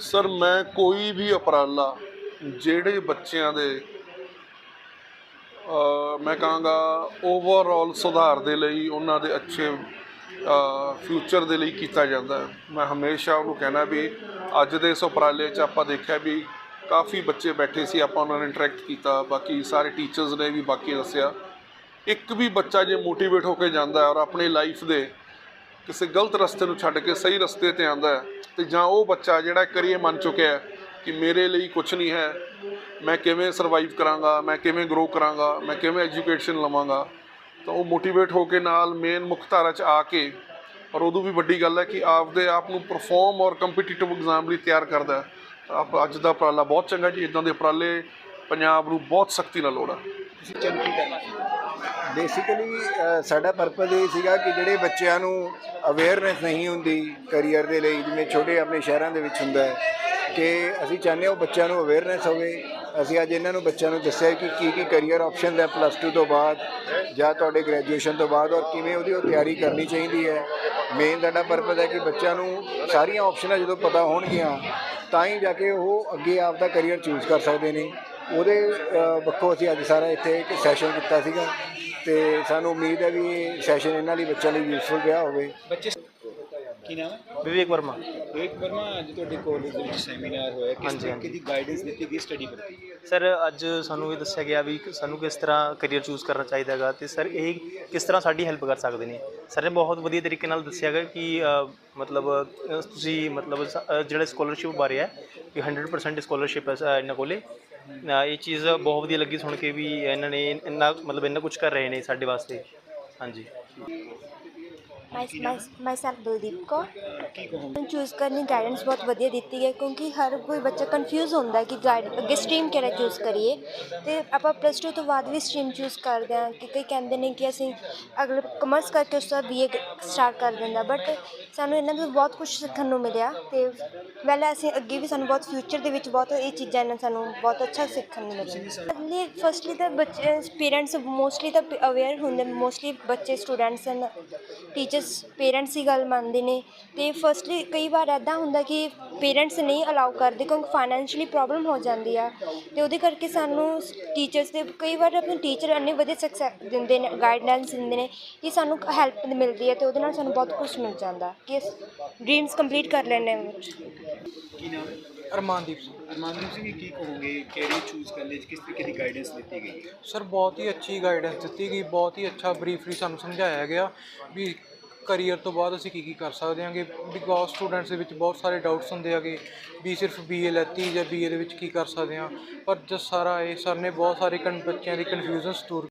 Sir, ਮੈਂ ਕੋਈ ਵੀ ਉਪਰਾਲਾ ਜਿਹੜੇ ਬੱਚਿਆਂ ਦੇ ਮੈਂ ਕਹਾਂਗਾ ਓਵਰਆਲ ਸੁਧਾਰ ਦੇ ਲਈ, ਉਹਨਾਂ ਦੇ ਅੱਛੇ ਫਿਊਚਰ ਦੇ ਲਈ ਕੀਤਾ ਜਾਂਦਾ ਮੈਂ ਹਮੇਸ਼ਾ ਉਹਨੂੰ ਕਹਿਣਾ ਵੀ ਅੱਜ ਦੇ ਇਸ ਉਪਰਾਲੇ 'ਚ ਆਪਾਂ ਦੇਖਿਆ ਵੀ ਕਾਫੀ ਬੱਚੇ ਬੈਠੇ ਸੀ, ਆਪਾਂ ਉਹਨਾਂ ਨਾਲ ਇੰਟਰੈਕਟ ਕੀਤਾ, ਬਾਕੀ ਸਾਰੇ ਟੀਚਰਸ ਨੇ ਵੀ ਬਾਕੀ ਦੱਸਿਆ। ਇੱਕ ਵੀ ਬੱਚਾ ਜੇ ਮੋਟੀਵੇਟ ਹੋ ਕੇ ਜਾਂਦਾ ਹੈ ਔਰ ਆਪਣੀ ਲਾਈਫ ਦੇ ਕਿਸੇ ਗਲਤ ਰਸਤੇ ਨੂੰ ਛੱਡ ਕੇ ਸਹੀ ਰਸਤੇ ਤੇ ਆਂਦਾ ਹੈ ਤੇ ਜਾਂ ਉਹ ਬੱਚਾ ਜਿਹੜਾ ਕਰੀਏ ਮੰਨ ਚੁੱਕਿਆ ਕਿ ਮੇਰੇ ਲਈ ਕੁਝ ਨਹੀਂ ਹੈ, ਮੈਂ ਕਿਵੇਂ ਸਰਵਾਈਵ ਕਰਾਂਗਾ, ਮੈਂ ਕਿਵੇਂ ਗਰੋ ਕਰਾਂਗਾ, ਮੈਂ ਕਿਵੇਂ ਐਜੂਕੇਸ਼ਨ ਲਵਾਂਗਾ, ਤਾਂ ਉਹ ਮੋਟੀਵੇਟ ਹੋ ਕੇ ਨਾਲ ਮੇਨ ਮੁੱਖ ਧਾਰਾ 'ਚ ਆ ਕੇ, ਔਰ ਉਦੋਂ ਵੀ ਵੱਡੀ ਗੱਲ ਹੈ ਕਿ ਆਪਦੇ ਆਪ ਨੂੰ ਪਰਫਾਰਮ ਔਰ ਕੰਪੀਟੀਟਿਵ ਐਗਜ਼ਾਮ ਲਈ ਤਿਆਰ ਕਰਦਾ ਤਾਂ ਆਪ ਅੱਜ ਦਾ ਉਪਰਾਲਾ ਬਹੁਤ ਚੰਗਾ ਜੀ ਇਦਾਂ ਦੇ ਉਪਰਾਲੇ ਪੰਜਾਬ ਨੂੰ ਬਹੁਤ ਸਖਤੀ ਨਾਲ ਲੋੜ ਹੈ ਬੇਸਿਕਲੀ ਸਾਡਾ ਪਰਪਸ ਇਹ ਸੀਗਾ ਕਿ ਜਿਹੜੇ ਬੱਚਿਆਂ ਨੂੰ ਅਵੇਅਰਨੈਸ ਨਹੀਂ ਹੁੰਦੀ ਕੈਰੀਅਰ ਦੇ ਲਈ ਜਿਵੇਂ ਛੋਟੇ ਆਪਣੇ ਸ਼ਹਿਰਾਂ ਦੇ ਵਿੱਚ ਹੁੰਦਾ ਹੈ ਕਿ ਅਸੀਂ ਚਾਹੁੰਦੇ ਹਾਂ ਉਹ ਬੱਚਿਆਂ ਨੂੰ ਅਵੇਅਰਨੈਸ ਹੋਵੇ। ਅਸੀਂ ਅੱਜ ਇਹਨਾਂ ਨੂੰ ਬੱਚਿਆਂ ਨੂੰ ਦੱਸਿਆ ਕਿ ਕੀ ਕੀ ਕੈਰੀਅਰ ਆਪਸ਼ਨਸ ਹੈ ਪਲੱਸ 2 ਤੋਂ ਬਾਅਦ ਜਾਂ ਤੁਹਾਡੇ ਗ੍ਰੈਜੂਏਸ਼ਨ ਤੋਂ ਬਾਅਦ ਔਰ ਕਿਵੇਂ ਉਹਦੀ ਉਹ ਤਿਆਰੀ ਕਰਨੀ ਚਾਹੀਦੀ ਹੈ। ਮੇਨ ਸਾਡਾ ਪਰਪਸ ਹੈ ਕਿ ਬੱਚਿਆਂ ਨੂੰ ਸਾਰੀਆਂ ਆਪਸ਼ਨਾਂ ਜਦੋਂ ਪਤਾ ਹੋਣਗੀਆਂ ਤਾਂ ਹੀ ਜਾ ਕੇ ਉਹ ਅੱਗੇ ਆਪ ਦਾ ਕੈਰੀਅਰ ਚੂਜ਼ ਕਰ ਸਕਦੇ ਨੇ। ਉਹਦੇ ਅ, ਪੱਖੋਂ ਅਸੀਂ ਅੱਜ ਸਾਰਾ ਇੱਥੇ ਇੱਕ ਸੈਸ਼ਨ ਕੀਤਾ ਸੀਗਾ। ਤੇ ਸਾਨੂੰ ਉਮੀਦ ਹੈ ਵੀ ਇਹ ਸੈਸ਼ਨ ਇਹਨਾਂ ਲਈ ਬੱਚਿਆਂ ਲਈ ਯੂਸਫੁਲ ਰਿਹਾ ਹੋਵੇ। ਬੱਚੇ ਕੀ ਨਾਮ ਹੈ? ਵਿਵੇਕ ਵਰਮਾ। ਵਿਵੇਕ ਵਰਮਾ ਅੱਜ ਤੁਹਾਡੇ ਕਾਲਜ ਦੇ ਵਿੱਚ ਸੈਮੀਨਾਰ ਹੋਇਆ। ਕਿਸ ਹਾਂਜੀ, ਤਰੀਕੇ ਹਾਂਜੀ। ਦੀ ਗਾਈਡੈਂਸ ਦਿੱਤੀ ਗਈ ਸਟੱਡੀ ਪ੍ਰਤੀ ਸਰ ਅੱਜ ਸਾਨੂੰ ਇਹ ਦੱਸਿਆ ਗਿਆ ਵੀ ਕਿ ਸਾਨੂੰ ਕਿਸ ਤਰ੍ਹਾਂ ਕੈਰੀਅਰ ਚੂਜ਼ ਕਰਨਾ ਚਾਹੀਦਾ ਹੈਗਾ ਤੇ ਸਰ ਇਹ ਕਿਸ ਤਰ੍ਹਾਂ ਸਾਡੀ ਹੈਲਪ ਕਰ ਸਕਦੇ ਨੇ? ਸਰ ਨੇ ਬਹੁਤ ਵਧੀਆ ਤਰੀਕੇ ਨਾਲ ਦੱਸਿਆ ਗਿਆ ਕਿ ਅ, ਮਤਲਬ ਅ, ਤੁਸੀਂ ਮਤਲਬ ਸ- ਅ, ਜਿਹੜਾ ਸਕਾਲਰਸ਼ਿਪ ਬਾਰੇ ਹੈ ਕਿ 100% ਸਕਾਲਰਸ਼ਿਪ ਹੈ ਸ- ਇਹਨਾਂ ਕੋਲੇ। ਇਹ ਚੀਜ਼ ਬਹੁਤ ਵਧੀਆ ਲੱਗੀ ਸੁਣ ਕੇ ਵੀ ਇਹਨਾਂ ਨੇ ਇੰਨਾ, ਮਤਲਬ ਇੰਨਾ ਕੁਝ ਕਰ ਰਹੇ ਨੇ ਸਾਡੇ ਵਾਸਤੇ। ਹਾਂਜੀ। Myself Baldeep Kaur. ਕੀ ਮੈਨੂੰ ਚੂਜ਼ ਕਰਨੀ ਗਾਈਡੈਂਸ ਬਹੁਤ ਵਧੀਆ ਦਿੱਤੀ ਹੈ ਕਿਉਂਕਿ ਹਰ ਕੋਈ ਬੱਚਾ ਕਨਫਿਊਜ਼ ਹੁੰਦਾ ਕਿ ਗਾਈਡ ਅੱਗੇ ਸਟਰੀਮ ਕਿਹੜਾ ਚੂਜ਼ ਕਰੀਏ। ਤੇ ਆਪਾਂ ਪਲੱਸ 2 ਤੋਂ ਬਾਅਦ ਵੀ ਸਟਰੀਮ ਚੂਜ਼ ਕਰਦੇ ਹਾਂ ਕਿ ਕਈ ਕਹਿੰਦੇ ਨੇ ਕਿ ਅਸੀਂ ਅਗਲੇ ਕਮਰਸ ਕਰਕੇ ਉਸ ਤੋਂ ਬੀਏ ਸਟਾਰਟ ਕਰ ਦਿੰਦਾ ਬਟ ਸਾਨੂੰ ਇਹਨਾਂ ਤੋਂ ਬਹੁਤ ਕੁਝ ਸਿੱਖਣ ਨੂੰ ਮਿਲਿਆ ਤੇ ਵੈਲ ਅਸੀਂ ਅੱਗੇ ਵੀ ਸਾਨੂੰ ਬਹੁਤ ਫਿਊਚਰ ਦੇ ਵਿੱਚ ਬਹੁਤ ਇਹ ਚੀਜ਼ਾਂ ਇਹਨਾਂ ਸਾਨੂੰ ਬਹੁਤ ਅੱਛਾ ਸਿੱਖਣ ਨੂੰ ਮਿਲਿਆ। ਅਗਲੀ ਫਸਟਲੀ ਤਾਂ ਬੱਚੇ ਪੇਰੈਂਟਸ ਮੋਸਟਲੀ ਤਾਂ ਅਵੇਅਰ ਹੁੰਦੇ ਮੋਸਟਲੀ ਬੱਚੇ ਸਟੂਡੈਂਟਸ ਹਨ ਟੀਚਰਸ ਪੇਰੈਂਟਸ ਦੀ ਗੱਲ ਮੰਨਦੇ ਨੇ ਤੇ ਫਸਟਲੀ ਕਈ ਵਾਰ ਐਦਾਂ ਹੁੰਦਾ ਕਿ ਪੇਰੈਂਟਸ ਨਹੀਂ ਅਲਾਉ ਕਰਦੇ ਕਿਉਂਕਿ ਫਾਈਨੈਂਸ਼ੀਅਲੀ ਪ੍ਰੋਬਲਮ ਹੋ ਜਾਂਦੀ ਆ ਤੇ ਉਹਦੇ ਕਰਕੇ ਸਾਨੂੰ ਟੀਚਰਸ ਦੇ ਕਈ ਵਾਰ ਆਪਣੇ ਟੀਚਰ ਇੰਨੇ ਵਧੀਆ ਸਕਸੈਸ ਦਿੰਦੇ ਨੇ ਗਾਈਡਲਾਈਨਸ ਦਿੰਦੇ ਨੇ ਕਿ ਸਾਨੂੰ ਹੈਲਪ ਮਿਲਦੀ ਹੈ ਤੇ ਉਹਦੇ ਨਾਲ ਸਾਨੂੰ ਬਹੁਤ ਕੁਝ ਮਿਲ ਜਾਂਦਾ ਕਿ ਡ੍ਰੀਮਸ ਕੰਪਲੀਟ ਕਰ ਲੈਣੇ ਵਿੱਚ ਕੀ ਨਾਮ ਅਰਮਾਨਦੀਪ ਸਿੰਘ। ਅਰਮਾਨਦੀਪ ਸਿੰਘ ਕੀ ਕਹੋਗੇ? ਕੈਰੀਅਰ ਚੂਜ਼ ਕਰਨ ਲਈ? ਕਿਸ ਤਰੀਕੇ ਦੀ ਗਾਈਡੈਂਸ ਦਿੱਤੀ ਗਈ? ਸਰ ਬਹੁਤ ਹੀ ਅੱਛੀ ਗਾਈਡੈਂਸ ਦਿੱਤੀ ਗਈ ਬਹੁਤ ਹੀ ਅੱਛਾ ਬਰੀਫਲੀ ਸਾਨੂੰ ਸਮਝਾਇਆ ਗਿਆ ਵੀ ਕਰੀਅਰ ਤੋਂ ਬਾਅਦ ਅਸੀਂ ਕੀ ਕੀ ਕਰ ਸਕਦੇ ਹਾਂਗੇ? ਬਿਕੋਜ਼ ਸਟੂਡੈਂਟਸ ਦੇ ਵਿੱਚ ਬਹੁਤ ਸਾਰੇ ਡਾਊਟਸ ਹੁੰਦੇ ਹੈਗੇ। ਵੀ ਸਿਰਫ ਬੀਏ ਲੈਤੀ ਜਾਂ ਬੀਏ ਦੇ ਵਿੱਚ ਕੀ ਕਰ ਸਕਦੇ ਹਾਂ? ਪਰ ਜਦ ਸਾਰਾ ਇਹ ਸਰ ਨੇ ਬਹੁਤ ਸਾਰੇ ਕਨ ਬੱਚਿਆਂ ਦੀ ਕਨਫਿਊਜ਼ਨਸ ਦੂਰ